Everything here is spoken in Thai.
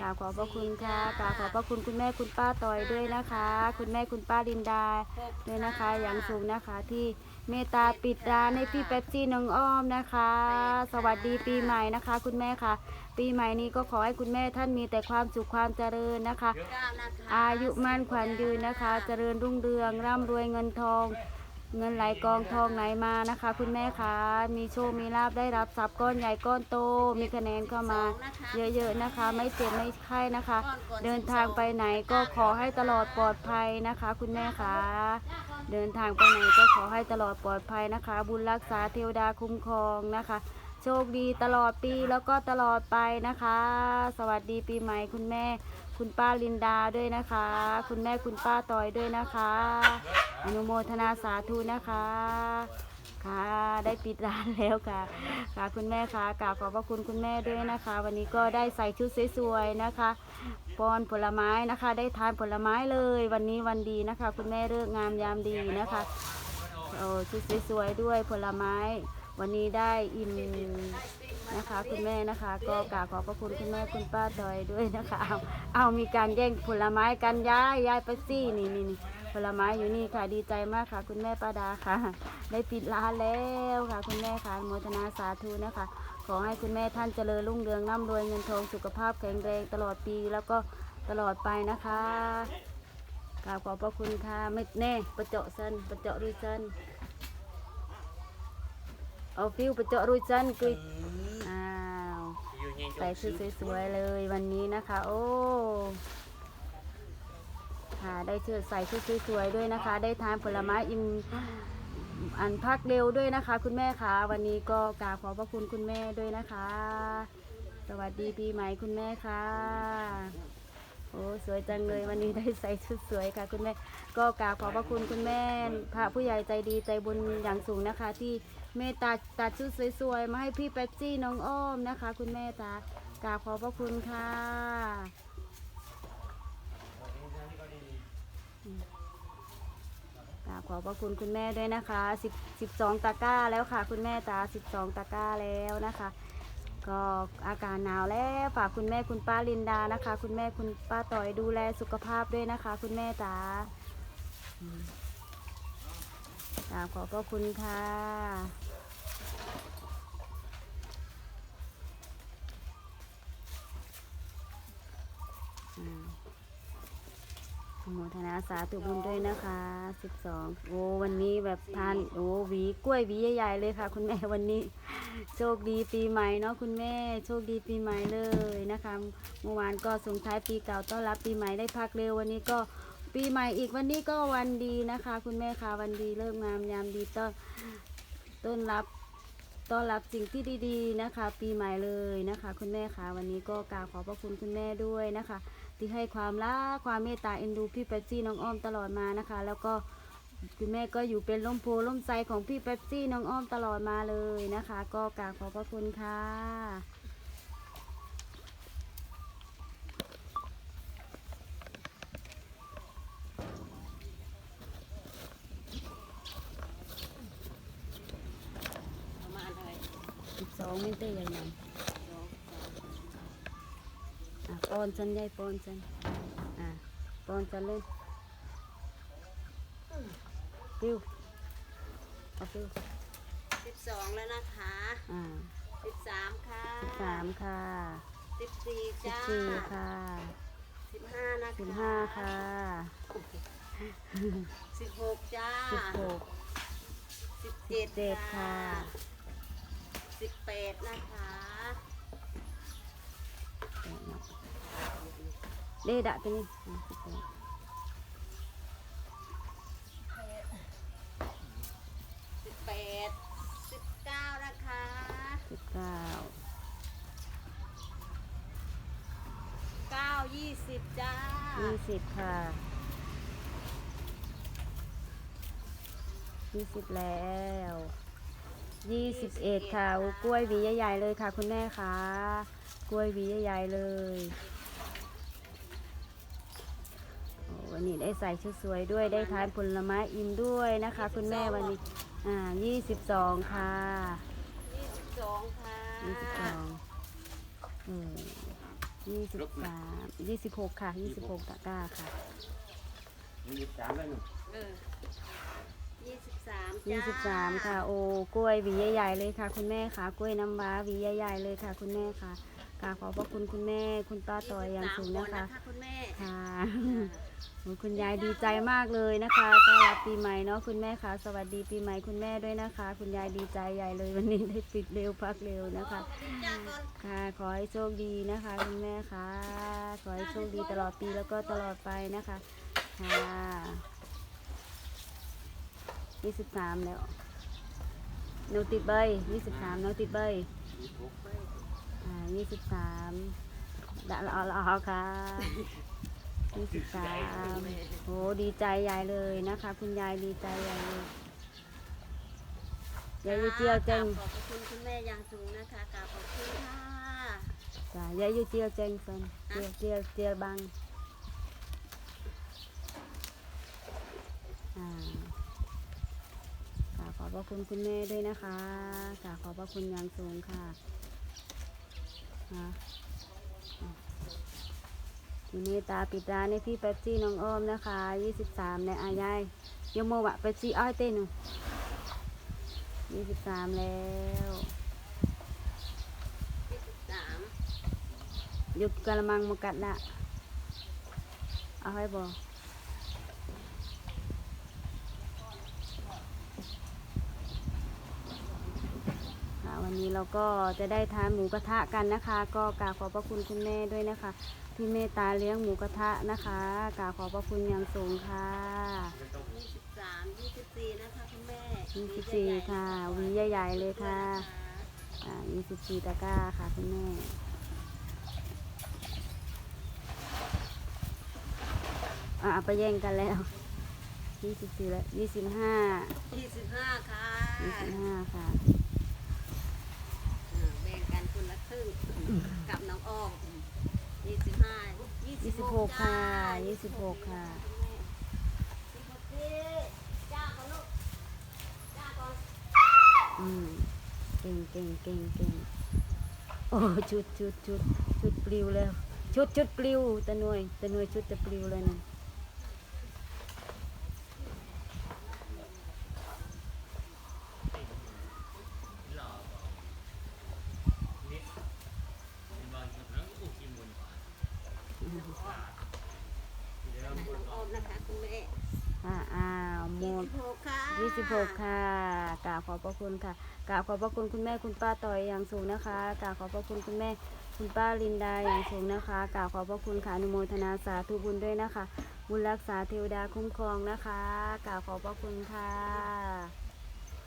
กราบขอบพระคุณค่ะกราบขอบพระคุณคุณแม่คุณป้าต่อยด้วยนะคะ คุณแม่คุณป้าลินดาด้วยนะคะ อย่างสูงนะคะที่เมตตาปิดร้านให้พี่เป๊ปซี่น้องอ้อมนะคะ สวัสดีปีใหม่นะคะ คุณแม่ค่ะ ปีใหม่นี้ก็ขอให้คุณแม่ท่านมีแต่ความสุขความเจริญนะคะ อายุมั่นขวัญยืนนะคะ เจริญรุ่งเรืองร่ำรวยเงินทอง เงินไหลกองทองไหลมานะคะ คุณแม่คะมีโชคมีลาบได้รับทรัพย์ก้อนใหญ่ก้อนโต มีคะแนนเข้ามา เยอะๆนะคะ ไม่เจ็บไม่ไข้นะคะ เดินทางไปไหนก็ขอให้ตลอดปลอดภัยนะคะ คุณแม่คะเดินทางไปไหนก็ขอให้ตลอดปลอดภัยนะคะ บุญรักษาเทวดาคุ้มครองนะคะ โชคดีตลอดปีแล้วก็ตลอดไปนะคะ สวัสดีปีใหม่คุณแม่ คุณป้าลินดาด้วยนะคะ คุณแม่คุณป้าตอยด้วยนะคะ อนุโมทนาสาธุนะคะ ค่ะได้ปิดร้านแล้วค่ะ ค่ะคุณแม่ค่ะกราบขอบพระคุณคุณแม่ด้วยนะคะ วันนี้ก็ได้ใส่ชุดสวยๆนะคะปอนผลไม้นะคะ ได้ทานผลไม้เลย วันนี้วันดีนะคะ คุณแม่เลิกงามยามดีนะคะโอ้ชุดสวยๆด้วยผลไม้ วันนี้ได้อิ่ม นะคะ คุณแม่นะคะ ก็กราบขอบพระคุณคุณแม่คุณป้าดอยด้วยนะคะ เอาเอามีการแย่งผลไม้กันย้ายย้ายไปซี่นี่นี่นี่ผลไม้อยู่นี่ค่ะดีใจมากค่ะ คุณแม่ป้าดาค่ะ ได้ปิดร้านแล้วค่ะ คุณแม่ค่ะอนุโมทนาสาธุนะคะ ขอให้คุณแม่ท่านเจริญรุ่งเรืองร่ำรวยเงินทองสุขภาพแข็งแรงตลอดปีแล้วก็ตลอดไปนะคะกราบขอบพระคุณค่ะไม่แน่ประเจาะสันประเจาะรุยสันเอาฟิวประเจาะรุยสันกุยอ้าว ใส่ชุดสวยๆเลยวันนี้นะคะ โอ้ค่ะได้เชือใส่ชุดสวยๆด้วยนะคะ ได้ทานผลไม้อิ่มอันพักเร็วด้วยนะคะ คุณแม่คะวันนี้ก็กราบขอบพระคุณคุณแม่ด้วยนะคะ สวัสดีปีใหม่คุณแม่ค่ะโอ้สวยจังเลยวันนี้ได้ใส่ชุดสวยค่ะ คุณแม่ก็กราบขอบพระคุณคุณแม่ พระผู้ใหญ่ใจดีใจบุญอย่างสูงนะคะ ที่ เมตตาตัดชุดสวยๆ มาให้พี่แป๊บซี่น้องอ้อมนะคะ คุณแม่จ้ากราบขอบพระคุณค่ะกราบขอบพระคุณคุณแม่ด้วยนะคะ10 12ตะกร้าแล้วค่ะ คุณแม่จ๋า12ตะกร้าแล้วนะคะ ก็อากาศหนาวแล้วฝากคุณแม่คุณป้าลินดานะคะ คุณแม่คุณป้าต่อยดูแลสุขภาพด้วยนะคะ คุณแม่จ๋า กราบขอบพระคุณค่ะอืมอนุโมทนาสาธุบุญด้วยนะคะ12โอ้วันนี้แบบทานโอ้หวีกล้วยหวีใหญ่ๆเลยค่ะ คุณแม่วันนี้ โชคดีปีใหม่เนาะคุณแม่ โชคดีปีใหม่เลยนะคะเมื่อวานก็ส่งท้ายปีเก่าต้อนรับปีใหม่ได้พักเร็ววันนี้ก็ ปีใหม่อีกวันนี้ก็วันดีนะคะ คุณแม่คะวันดีเริ่มงามยามดีต้อนต้อนรับต้อนรับสิ่งที่ดีๆนะคะ ปีใหม่เลยนะคะ คุณแม่คะวันนี้ก็กราบขอบพระคุณคุณแม่ด้วยนะคะ ที่ให้ความรักความเมตตาเอ็นดูพี่เป๊ปซี่น้องอ้อมตลอดมานะคะ แล้วก็คุณแม่ก็อยู่เป็นร่มโพล่มไทรของพี่เป๊ปซี่น้องอ้อมตลอดมาเลยนะคะ ก็กราบขอบพระคุณค่ะประมาณเท่าไหร่ สิบสองไม่ได้ยังไงอะปอนจันยายปอนจันอะปอน จันเลยฟิวเอาฟิวสิบสองแล้วนะคะอ่าสิบสามค่ะสิบสามค่ะสิบสี่สิบจ้าสี่ค่ะสิบห้านะคะสิบห้าค่ะสิบหกจ้าสิบหกสิบเจ็ดเจ็ดค่ะ สิบแปดนะคะเดดะตัวนี้อะสิบแปดสิบแปดสิบเก้านะคะสิบเก้าเก้ายี่สิบจ้ายี่สิบค่ะยี่สิบแล้ว ยี่สิบเอ็ดค่ะโอ้กล้วยหวีใหญ่ๆเลยค่ะคุณแม่คะกล้วยหวีใหญ่ๆเลยโอ้วันนี้ได้ใส่ชุดสวยด้วยได้ทานผลไม้อิ่มด้วยนะคะ คุณแม่วันนี้อ่ายี่สิบสองค่ะยี่สิบสองค่ะยี่สิบสองอืมยี่สิบสามยี่สิบหกค่ะยี่สิบหกตะกร้าค่ะยี่สิบสามแล้วหนึ่งเออ ยี่สิบสามยี่สิบสามค่ะ โอ้กล้วยหวีใหญ่ๆเลยค่ะ คุณแม่ค่ะ กล้วยน้ำว้าหวีใหญ่ๆเลยค่ะ คุณแม่ค่ะกราบขอบพระคุณคุณแม่ คุณป้าต่อยอย่างสูงนะคะคุณแม่ค่ะโอ้คุณยายดีใจมากเลยนะคะต้อนรับปีใหม่เนาะคุณแม่ค่ะ สวัสดีปีใหม่คุณแม่ด้วยนะคะ คุณยายดีใจใหญ่เลยวันนี้ได้ปิดเร็วพักเร็วนะคะจ้าก่อนค่ะขอให้โชคดีนะคะ คุณแม่ค่ะ ขอให้โชคดีตลอดปีแล้วก็ตลอดไปนะคะค่ะ ยี่สิบสามแล้วหนูติดเบยยี่สิบสามน้องติดเบยอ่ายี่สิบสามดะละละค่ะยี่สิบสามโหดีใจใหญ่เลยนะคะ คุณยายดีใจใหญ่เลยยายอยู่เจียวเจงขอบพระคุณคุณแม่อย่างสูงนะคะกราบขอบคุณค่ะจ้ะยายอยู่เจียวเจงเฟินเจียวเจียวเจียวบังอ่ากราบข อบพระคุณคุณแม่ด้วยนะคะกราบขอบพระคุณอย่างสูงค่ะนะทีนี้ตาปิดร้านในพี่เป๊ปซี่น้องอ้อมนะคะ 23ในอายายยมโมวะเป๊ปซี่อ้อยเต้นหนู23แล้วยี่สิบสามยุกกะละมังมกัดละเอาให้บอค่ะ วันนี้เราก็จะได้ทานหมูกระทะกันนะคะ ก็กราบขอบพระคุณคุณแม่ด้วยนะคะ ที่เมตตาเลี้ยงหมูกระทะนะคะกราบขอบพระคุณอย่างสูงค่ะยี่สิบสามยี่สิบสี่นะคะคุณแม่ยี่สิบสี่ค่ะหวีใหญ่ๆเลยค่ะอ่ายี่สิบสี่ตะกร้าค่ะคุณแม่อ่าไปแย่งกันแล้วยี่สิบสี่แล้วยี่สิบห้ายี่สิบห้าค่ะ ยี่สิบห้าค่ะ อ่าแบ่งกันคนละครึ่งกับน้องอ้อมยี่สิบห้ายี่ ยี่สิบหก ค่ะยี่สิบหกค่ะจ้ากอนุจ้ากอนฮึ่มเก่งเก่งเก่งเก่งโอ้ชุดชุดชุดชุดปลิวแล้ว ชุดชุดปลิวตะนวยตะนวยชุดจะปลิวเลยนะ 26 ค่ะกล่าวขอบพระคุณค่ะกล่าวขอบพระคุณคุณแม่คุณป้าต่อยอย่างสูงนะคะกล่าวขอบพระคุณคุณแม่คุณป้าลินดาอย่างสูงนะคะกล่าวขอบพระคุณค่ะนุโมทนาสาธุบุญด้วยนะคะ บุญรักษาเทวดาคุ้มครองนะคะกล่าวขอบพระคุณค่ะ